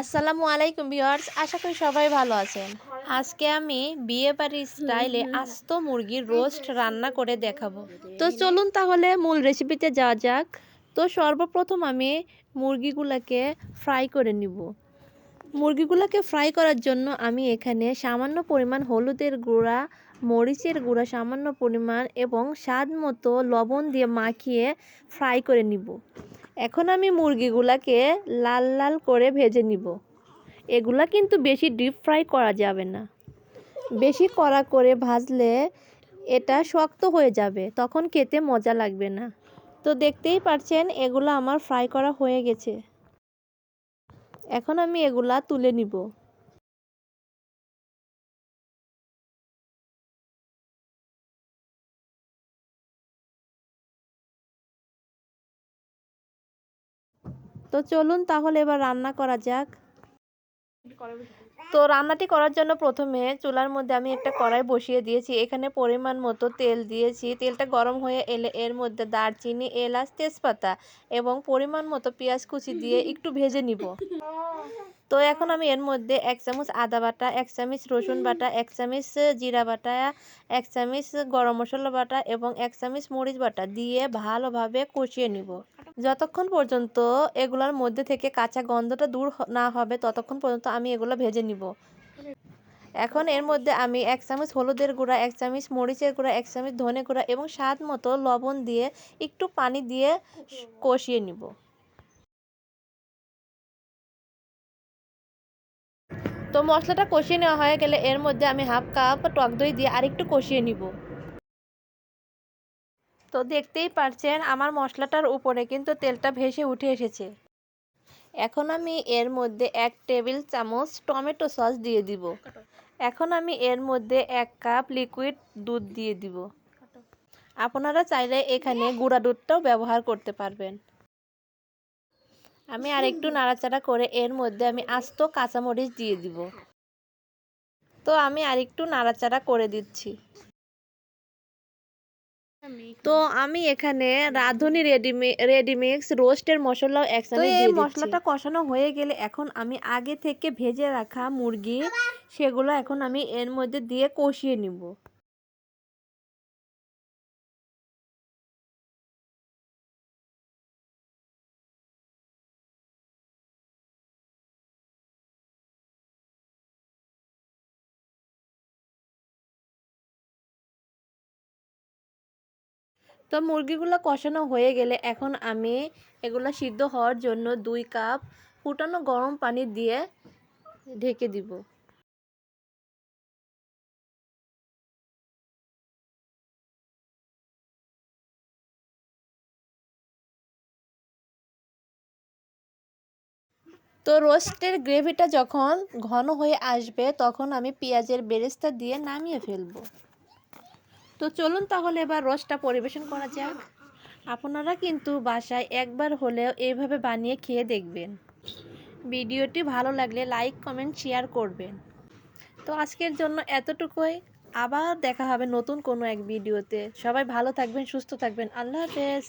আসসালামু আলাইকুম ভিউয়ার্স, আশা করি সবাই ভালো আছেন। আজকে আমি বিয়ে বাড়ির স্টাইলে আস্ত মুরগির রোস্ট রান্না করে দেখাবো। তো চলুন তাহলে মূল রেসিপিতে যাওয়া যাক। তো সর্বপ্রথম আমি মুরগিগুলোকে ফ্রাই করে নিব। মুরগিগুলোকে ফ্রাই করার জন্য আমি এখানে সামান্য পরিমাণ হলুদের গুঁড়া, মরিচের গুঁড়া, সামান্য পরিমাণ এবং স্বাদ মতো লবণ দিয়ে মাখিয়ে ফ্রাই করে নিব। এখন আমি মুরগিগুলাকে লাল লাল করে ভেজে নিব। এগুলা কিন্তু বেশি ডিপ ফ্রাই করা যাবে না। বেশি কড়া করে ভাজলে এটা শক্ত হয়ে যাবে, তখন খেতে মজা লাগবে না। তো দেখতেই পারছেন, এগুলো আমার ফ্রাই করা হয়ে গেছে। এখন আমি এগুলা তুলে নিব। তো চলুন তাহলে এবার রান্না করা যাক। তো রান্নাটি করার জন্য প্রথমে চুলার মধ্যে আমি একটা কড়াই বসিয়ে দিয়েছি। এখানে পরিমাণ মতো তেল দিয়েছি। তেলটা গরম হয়ে এলে এর মধ্যে দারচিনি, এলাচ, তেজপাতা এবং পরিমাণ মতো পেঁয়াজ কুচি দিয়ে একটু ভেজে নিব। তো এখন আমি এর মধ্যে এক চামচ আদা বাটা, এক চামচ রসুন বাটা, এক চামচ জিরা বাটা, এক চামচ গরম মশলা বাটা এবং এক চামচ মরিচ বাটা দিয়ে ভালোভাবে কষিয়ে নিব। যতক্ষণ পর্যন্ত এগুলোর মধ্যে থেকে কাঁচা গন্ধটা দূর না হবে, ততক্ষণ পর্যন্ত আমি এগুলো ভেজে নিব। এখন এর মধ্যে আমি এক চামচ হলুদের গুঁড়া, এক চামচ মরিচের গুঁড়া, এক চামচ ধনে গুঁড়া এবং স্বাদ মতো লবণ দিয়ে একটু পানি দিয়ে কষিয়ে নিব। তো মশলাটা কষিয়ে নেওয়া হয়ে গেলে এর মধ্যে আমি হাফ কাপ টক দই দিয়ে আরেকটু কষিয়ে নিব। তো দেখতেই পারছেন আমার মশলাটার উপরে কিন্তু তেলটা ভেসে উঠে এসেছে। এখন আমি এর মধ্যে এক টেবিল চামচ টমেটো সস দিয়ে দিব। এখন আমি এর মধ্যে এক কাপ লিকুইড দুধ দিয়ে দিব। আপনারা চাইলে এখানে গুঁড়া দুধটাও ব্যবহার করতে পারবেন। আমি আরেকটু নাড়াচাড়া করে এর মধ্যে আমি আস্ত কাঁচামরিচ দিয়ে দিব। তো আমি আরেকটু নাড়াচাড়া করে দিচ্ছি। তো আমি এখানে রাঁধুনি রেডিমি রেডিমিক্স রোস্টের মশলা একসাথে দিয়ে দিচ্ছি। মশলাটা কষানো হয়ে গেলে এখন আমি আগে থেকে ভেজে রাখা মুরগি সেগুলো এখন আমি এর মধ্যে দিয়ে কষিয়ে নিব। তো মুরগিগুলো কষানো হয়ে গেলে এখন আমি এগুলো সিদ্ধ হওয়ার জন্য দুই কাপ ফুটানো গরম পানি দিয়ে ঢেকে দিব। তো রোস্টের গ্রেভিটা যখন ঘন হয়ে আসবে তখন আমি পেঁয়াজের বেরেস্তা দিয়ে নামিয়ে ফেলব। তো চলুন তাহলে এবার রসটা পরিবেশন করা যাক। আপনারা কিন্তু বাসায় একবার হলেও এইভাবে বানিয়ে খেয়ে দেখবেন। ভিডিওটি ভালো লাগলে লাইক, কমেন্ট, শেয়ার করবেন। তো আজকের জন্য এতটুকুই। আবার দেখা হবে নতুন কোনো এক ভিডিওতে। সবাই ভালো থাকবেন, সুস্থ থাকবেন। আল্লাহ হাফেজ।